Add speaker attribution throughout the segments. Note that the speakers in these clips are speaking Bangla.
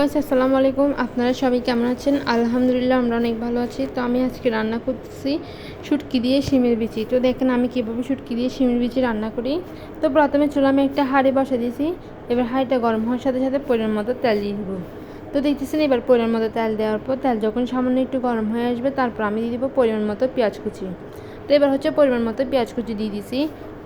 Speaker 1: গাইস আসসালামু আলাইকুম। আপনারা সবাই কেমন আছেন? আলহামদুলিল্লাহ, আমরা অনেক ভালো আছি। তো আমি আজকে রান্না করতেছি শুটকি দিয়ে শিমের বিচি। তো দেখেন, আমি কীভাবে শুটকি দিয়ে শিমের বিচি রান্না করি। তো প্রথমে চুলা আমি একটা হাঁড়ি বসে দিয়েছি। এবার হাঁড়িটা গরম হওয়ার সাথে সাথে পরিমাণ মতো তেল দিয়ে দেবো। তো দেখতেছেন, এবার পরিমাণ মতো তেল দেওয়ার পর তেল যখন সামান্য একটু গরম হয়ে আসবে, তারপর আমি দিয়ে দেবো পরিমাণ মতো পেঁয়াজ কুচি। তো এবার হচ্ছে পরিমাণ মতো পেঁয়াজ কুচি দিয়ে দিছি।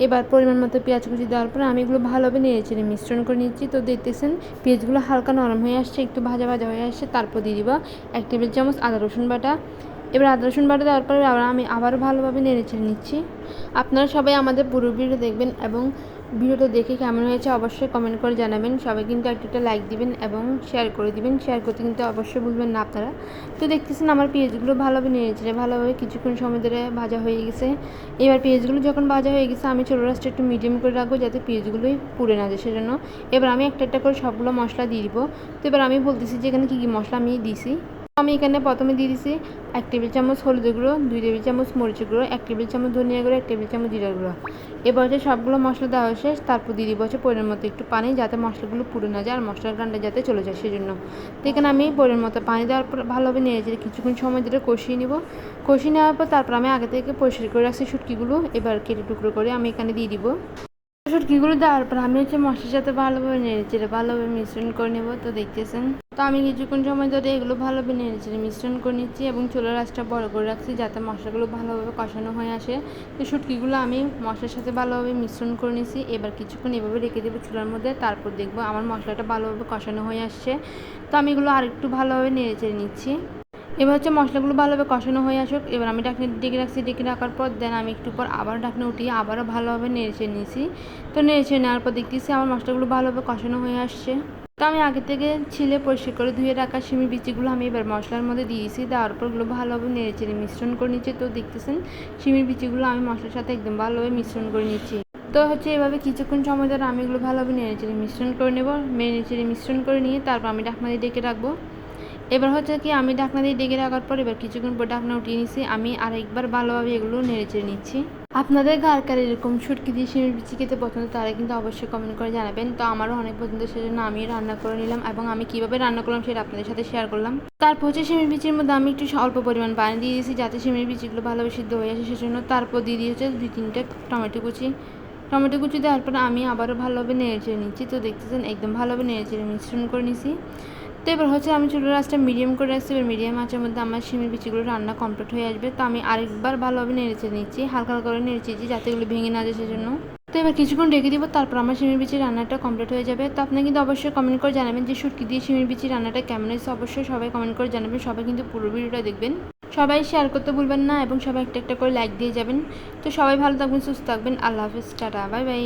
Speaker 1: এবার পরিমাণ মতো পেঁয়াজ কুচি দেওয়ার পর আমি এগুলো ভালোভাবে চেড়ে মিশ্রণ করে নিচ্ছি। তো দেখতেছেন পেঁয়াজগুলো হালকা নরম হয়ে আসছে, একটু ভাজা ভাজা হয়ে আসছে, তারপর দিয়ে দিব এক টেবিল চামচ আদা রসুন বাটা। এবার আদা রসুন বাটা দেওয়ার পরে আবার আমি আবারও ভালোভাবে নেড়ে চেড়ে নিচ্ছি। আপনারা সবাই আমাদের পুরো ভিডিও দেখবেন এবং ভিডিওটা দেখে কেমন হয়েছে অবশ্যই কমেন্ট করে জানাবেন। সবাই কিন্তু একটা একটা লাইক দিবেন এবং শেয়ার করে দিবেন। শেয়ার করতে কিন্তু অবশ্যই ভুলবেন না আপনারা। তো দেখতেছেন আমার পেঁয়াজগুলো ভালোভাবে নেড়েছে ভালোভাবে কিছুক্ষণ সময় ধরে ভাজা হয়ে গেছে। এবার পেঁয়াজগুলো যখন ভাজা হয়ে গেছে, আমি ছোটো রাস্তা একটু মিডিয়াম করে রাখব যাতে পেঁয়াজগুলোই পুড়ে না যায় সেজন্য। এবার আমি একটা একটা করে সবগুলো মশলা দিয়ে দিব। তো এবার আমি বলতেছি যে এখানে কী কী মশলা আমি দিছি। আমি এখানে প্রথমে দিয়ে দিছি এক টেবিল চামচ হলুদ গুঁড়ো, দুই টেবিল চামচ মরিচ গুঁড়ো, এক টেবিল চামচ ধনিয়া গুঁড়ো, এক টেবিল চামচ জিরা গুঁড়ো। এবার হচ্ছে সবগুলো মশলা দেওয়া শেষ তারপর দিয়ে দিব হচ্ছে পরিমাণ মতো একটু পানি যাতে মশলাগুলো পুড়ে না যায় আর মশলার গানটা যাতে চলে যায় সেজন্য। তো এখানে আমি পরিমাণ মতো পানি দেওয়ার পর ভালোভাবে নিয়ে যেয়ে কিছুক্ষণ সময় ধরে কষিয়ে নিব। কষিয়ে নেওয়ার পর তারপর আমি আগে থেকে পরিষ্কার করে রাখছি শুটকিগুলো, এবার কেটে টুকরো করে আমি এখানে দিয়ে দিব। শুটকিগুলো দেওয়ার পর আমি হচ্ছে মশলার সাথে ভালোভাবে নেড়ে চেড়ে ভালোভাবে মিশ্রণ করে নেব। তো দেখতেছেন তো আমি কিছুক্ষণ সময় ধরে এগুলো ভালোভাবে নেড়ে চেড়ে মিশ্রণ করে নিচ্ছি এবং চুলার আঁচটা বড় করে রাখছি যাতে মশলাগুলো ভালোভাবে কষানো হয়ে আসে। তো শুটকিগুলো আমি মশলার সাথে ভালোভাবে মিশ্রণ করে নিচ্ছি। এবার কিছুক্ষণ এভাবে রেখে দেবো চুলার মধ্যে, তারপর দেখব আমার মশলাটা ভালোভাবে কষানো হয়ে আসছে। তো আমি এগুলো আরেকটু ভালোভাবে নেড়ে চেড়ে নিচ্ছি। এবার হচ্ছে মশলাগুলো ভালোভাবে কষানো হয়ে আসুক। এবার আমি ডাকনে ডেকে রাখছি ডেকে রাখার পর দেন আমি একটু পর আবার ডাকনে উঠিয়ে আবারও ভালোভাবে নেড়েছে নিয়েছি তো নেড়েছে নেওয়ার পর দেখতেছি আমার মশলাগুলো ভালোভাবে কষানো হয়ে আসছে। তো আমি আগে থেকে ছিলে পরিষ্কার করে ধুয়ে রাখা সিমের বিচিগুলো আমি এবার মশলার মধ্যে দিয়েছি দেওয়ার পর ওগুলো ভালোভাবে নেড়ে চেড়ে মিশ্রণ করে নিচ্ছি। তো দেখতেছেন সিমির বিচিগুলো আমি মশলার সাথে একদম ভালোভাবে মিশ্রণ করে নিচ্ছি। তো হচ্ছে এভাবে কিছুক্ষণ সময় ধরে আমি এগুলো ভালোভাবে নেড়ে চেড়ে মিশ্রণ করে নেব। নেড়ে চেড়ে মিশ্রণ করে নিয়ে তারপর আমি ডাকমাদি ডেকে রাখব। এবার হচ্ছে কি, আমি ঢাকনা দিয়ে ডেকে রাখার পর এবার কিছুক্ষণ পর ঢাকনা উঠিয়ে নিচ্ছি আমি আরেকবার ভালোভাবে এগুলো নেড়ে চেড়ে নিচ্ছি। আপনাদের কার কার এরকম সুটকি দিয়ে শিমের বিচি খেতে পছন্দ তারা কিন্তু অবশ্যই কমেন্ট করে জানাবেন। তো আমারও অনেক পছন্দ, সেজন্য আমি রান্না করে নিলাম এবং আমি কীভাবে রান্না করলাম সেটা আপনাদের সাথে শেয়ার করলাম। তারপর হচ্ছে শিমের বিচির মধ্যে আমি একটু অল্প পরিমাণ পানি দিয়ে দিয়েছি যাতে শিমের বিচিগুলো ভালোভাবে সিদ্ধ হয়ে আসে, সেজন্য তারপর দিয়ে দিয়েছে দুই তিনটে টমেটো কুচি। টমেটো কুচি দেওয়ার পর আমি আবারও ভালোভাবে নেড়ে চেড়ে নিচ্ছি। তো দেখতেছেন, একদম ভালোভাবে নেড়ে চেড়ে মিশ্রণ করে নিছি। তো এবার হচ্ছে আমি চুলোর আঁচটা মিডিয়াম করে রাখছি এবার মিডিয়াম আঁচের মধ্যে আমার শিমের বিচিগুলো রান্না কমপ্লিট হয়ে আসবে। তো আমি আরেকবার ভালোভাবে নেড়েচে নিচ্ছি, হালকা হালকা করে নেড়েছি যাতে এগুলো ভেঙে না যায় সেজন্য। তো এবার কিছুক্ষণ রেখে দিব, তারপর আমার শিমের বিচি রান্নাটা কমপ্লিট হয়ে যাবে। তো আপনি কিন্তু অবশ্যই কমেন্ট করে জানাবেন যে শুটকি দিয়ে শিমের বিচি রান্নাটা কেমন হয়েছে। অবশ্যই সবাই কমেন্ট করে জানাবেন, সবাই কিন্তু পুরো ভিডিওটা দেখবেন। সবাই শেয়ার করতে ভুলবেন না এবং সবাই একটা একটা করে লাইক দিয়ে যাবেন। তো সবাই ভালো থাকবেন, সুস্থ থাকবেন। আল্লাহ হাফিজ, টাটা বাই বাই